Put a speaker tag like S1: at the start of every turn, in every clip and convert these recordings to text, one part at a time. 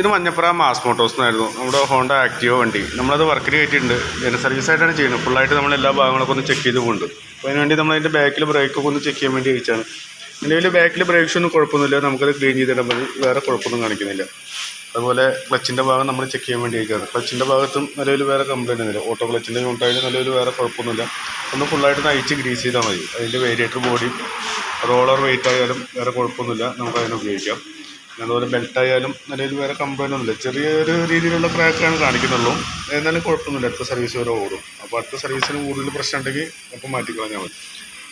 S1: ഇത് Manjappura mass motors എന്നായിരുന്നു നമ്മുടെ ഹോണ്ട ആക്റ്റീവ വണ്ടി. നമ്മളത് വർക്കിന് കയറ്റിയിട്ടുണ്ട്. ജന സർവീസ് ആയിട്ടാണ് ചെയ്യുന്നത്. ഫുള്ളായിട്ട് നമ്മൾ എല്ലാ ഭാഗങ്ങളൊക്കെ ഒന്ന് ചെക്ക് ചെയ്ത് പോകുന്നുണ്ട് അപ്പോൾ അതിന് വേണ്ടി നമ്മൾ അതിന്റെ ബാക്കിൽ ബ്രേക്കൊക്കെ ഒന്ന് ചെക്ക് ചെയ്യാൻ വേണ്ടി അയച്ചാണ് നിലവിൽ ബാക്കിൽ ബ്രേക്സ് ഒന്നും കുഴപ്പമൊന്നുമില്ല. നമുക്കത് ക്ലീൻ ചെയ്തിടാൻ മതി. വേറെ കുഴപ്പമൊന്നും കാണിക്കുന്നില്ല. അതുപോലെ ക്ലച്ചിന്റെ ഭാഗം നമ്മൾ ചെക്ക് ചെയ്യാൻ വേണ്ടി ചോദിക്കുകയാണ് ക്ലച്ചിന്റെ ഭാഗത്തും നിലവിൽ വേറെ കംപ്ലൈന്റ് ഒന്നുമില്ല. ഓട്ടോ ക്ലച്ചിന്റെ യൂണിറ്റായാലും നിലവിൽ വേറെ കുഴപ്പമൊന്നുമില്ല. ഒന്ന് ഫുള്ളായിട്ട് നയിച്ച് ഗ്രീസ് ചെയ്താൽ മതി. അതിന്റെ വേരിയേറ്റർ ബോഡി റോളർ വെയിറ്റ് ആയാലും വേറെ കുഴപ്പമൊന്നുമില്ല. നമുക്ക് അതിനെ ഉപയോഗിക്കാം. അതുപോലെ ബെൽറ്റ് ആയാലും നിലവിൽ വേറെ കംപ്ലൈന്റ് ഒന്നുമില്ല. ചെറിയൊരു രീതിയിലുള്ള ക്രാക്കാണ് കാണിക്കുന്നുള്ളൂ. എന്നാലും കുഴപ്പമൊന്നുമില്ല. അടുത്ത സർവീസ് വരെ ഓടും. അപ്പോൾ അടുത്ത സർവീസിന് കൂടുതൽ പ്രശ്നം ഉണ്ടെങ്കിൽ അപ്പോൾ മാറ്റിക്കളഞ്ഞാൽ മതി.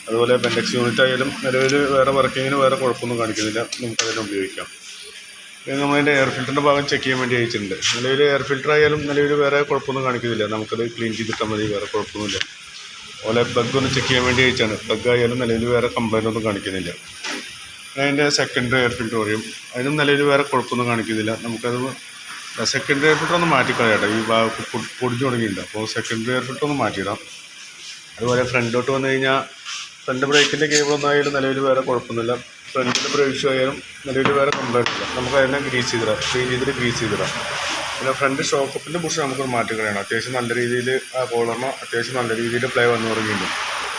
S1: അതുപോലെ ബെൻഡക്സ് യൂണിറ്റ് ആയാലും നിലവിൽ വേറെ വർക്കിങ്ങിന് വേറെ കുഴപ്പമൊന്നും കാണിക്കുന്നില്ല. നമുക്ക് അതിനെ ഉപയോഗിക്കാം. പിന്നെ നമ്മളതിന്റെ എയർ ഫിൽറ്ററിന്റെ ഭാഗം ചെക്ക് ചെയ്യാൻ വേണ്ടി അയച്ചിട്ടുണ്ട്. നിലവിൽ എയർ ഫിൽറ്റർ ആയാലും നിലവിൽ വേറെ കുഴപ്പമൊന്നും കാണിക്കുന്നില്ല. നമുക്കത് ക്ലീൻ ചെയ്തിട്ടാൽ മതി. വേറെ കുഴപ്പമൊന്നുമില്ല. അതുപോലെ പ്ലഗ് ഒന്ന് ചെക്ക് ചെയ്യാൻ വേണ്ടി അയച്ചാണ്. പ്ലഗ് ആയാലും നിലവിൽ വേറെ കംപ്ലൈന്റ് ഒന്നും കാണിക്കുന്നില്ല. അതിന്റെ സെക്കൻഡറി എയർ ഫിൽറ്റർ പറയും അതിനും നിലവിൽ വേറെ കുഴപ്പമൊന്നും കാണിക്കുന്നില്ല. നമുക്കത് സെക്കൻഡറി എയർ ഫിൽറ്റർ ഒന്ന് മാറ്റിക്കളയാട്ടെ. ഈ പൊടിഞ്ഞു തുടങ്ങിയിട്ടുണ്ട്. അപ്പോൾ സെക്കൻഡറി എയർ ഫിൽറ്റർ ഒന്ന് മാറ്റിയിടാം. അതുപോലെ ഫ്രണ്ടിലോട്ട് വന്നു കഴിഞ്ഞാൽ ഫ്രണ്ട് ബ്രേക്കിന്റെ കേബിളൊന്നായാലും നിലവിൽ വേറെ കുഴപ്പമൊന്നുമില്ല. ഫ്രണ്ടിന്റെ ബ്രേക്ക് ഷോ ആയാലും നിലവിൽ വേറെ കംപ്ലൈന്റ് ഇല്ല. നമുക്ക് അതിനെ ഗ്രീസ് ചെയ്തിടാം. ക്ലീൻ ചെയ്തിട്ട് ഗ്രീസ് ചെയ്തിടാം. പിന്നെ ഫ്രണ്ട് ഷോക്കപ്പിന്റെ പുഷ് നമുക്ക് മാറ്റി കളയണം അത്യാവശ്യം നല്ല രീതിയിൽ ആ കോളറിന് അത്യാവശ്യം നല്ല രീതിയിൽ പ്ലേ വന്നു തുടങ്ങിയിട്ടുണ്ട്.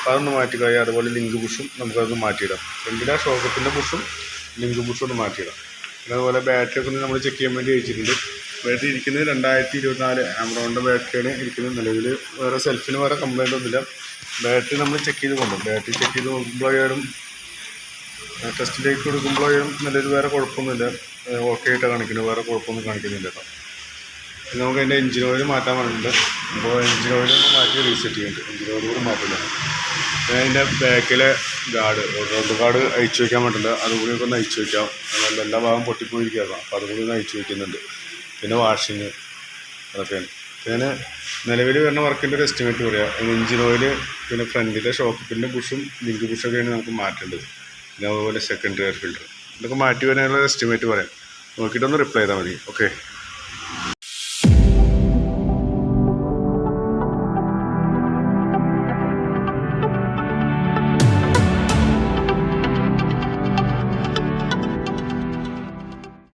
S1: അതൊന്ന് മാറ്റി കഴിയാം അതുപോലെ ലിങ്ക് ബുഷും നമുക്കതൊന്ന് മാറ്റിയിടാം. ആ ഷോക്കപ്പിന്റെ ബുഷും ലിങ്ക് ബുഷും ഒന്ന് മാറ്റിയിടാം. പിന്നെ അതുപോലെ ബാറ്ററി ഒക്കെ നമ്മൾ ചെക്ക് ചെയ്യാൻ വേണ്ടി വെച്ചിട്ടുണ്ട്. ബാറ്ററി ഇരിക്കുന്നത് രണ്ടായിരത്തി ഇരുപത്തിനാല് ആമറോണിന്റെ ബാറ്ററിയാണ് ഇരിക്കുന്നത്. നിലവിൽ വേറെ സെൽഫിന് വേറെ കംപ്ലൈന്റ് ഒന്നുമില്ല. ബാറ്ററി നമ്മൾ ചെക്ക് ചെയ്ത് കൊണ്ടും ബാറ്ററി ചെക്ക് ചെയ്ത് നോക്കുമ്പോഴായാലും ടെസ്റ്റിലേക്ക് കൊടുക്കുമ്പോഴായാലും നല്ലൊരു വേറെ കുഴപ്പമൊന്നുമില്ല. ഓക്കെ ആയിട്ടാണ് കാണിക്കുന്നത്. വേറെ കുഴപ്പമൊന്നും കാണിക്കുന്നില്ല കേട്ടോ. നമുക്ക് അതിന്റെ എഞ്ചിൻ ഓയിൽ മാറ്റാൻ പറഞ്ഞിട്ടുണ്ട്. അപ്പോൾ എഞ്ചിൻ ഓയിൽ മാറ്റി റീസെറ്റ് ചെയ്യുന്നുണ്ട് എഞ്ചിൻ ഓയിൽ കൂടി മാറ്റില്ല. പിന്നെ അതിന്റെ ബാക്കിലെ ഗാർഡ് റോഡ് ഗാർഡ് അയച്ചു വയ്ക്കാൻ പറ്റുന്നുണ്ട് അതുകൂടി ഒക്കെ ഒന്ന് അയച്ചു വയ്ക്കാം അതല്ല എല്ലാ ഭാഗം പൊട്ടിപ്പോയിരിക്കുകയാണ്. അപ്പോൾ അതുകൂടി ഒന്ന് അയച്ചു വയ്ക്കുന്നുണ്ട് പിന്നെ വാഷിങ് അതൊക്കെയാണ്. പിന്നെ നിലവിൽ വരുന്ന വർക്കിന്റെ ഒരു എസ്റ്റിമേറ്റ് പറയാം. എഞ്ചിൻ ഓയിൽ പിന്നെ ഫ്രണ്ടിലെ ഷോക്കപ്പിന്റെ ബുഷും ലിങ്ക് ബുഷൊക്കെയാണ് നമുക്ക് മാറ്റേണ്ടത്. പിന്നെ അതുപോലെ സെക്കൻഡറി എയർ ഫിൽറ്റർ ഇതൊക്കെ മാറ്റി വരാനുള്ള എസ്റ്റിമേറ്റ് പറയാം. നോക്കിയിട്ടൊന്ന് റിപ്ലൈ ചെയ്താൽ മതി. ഓക്കെ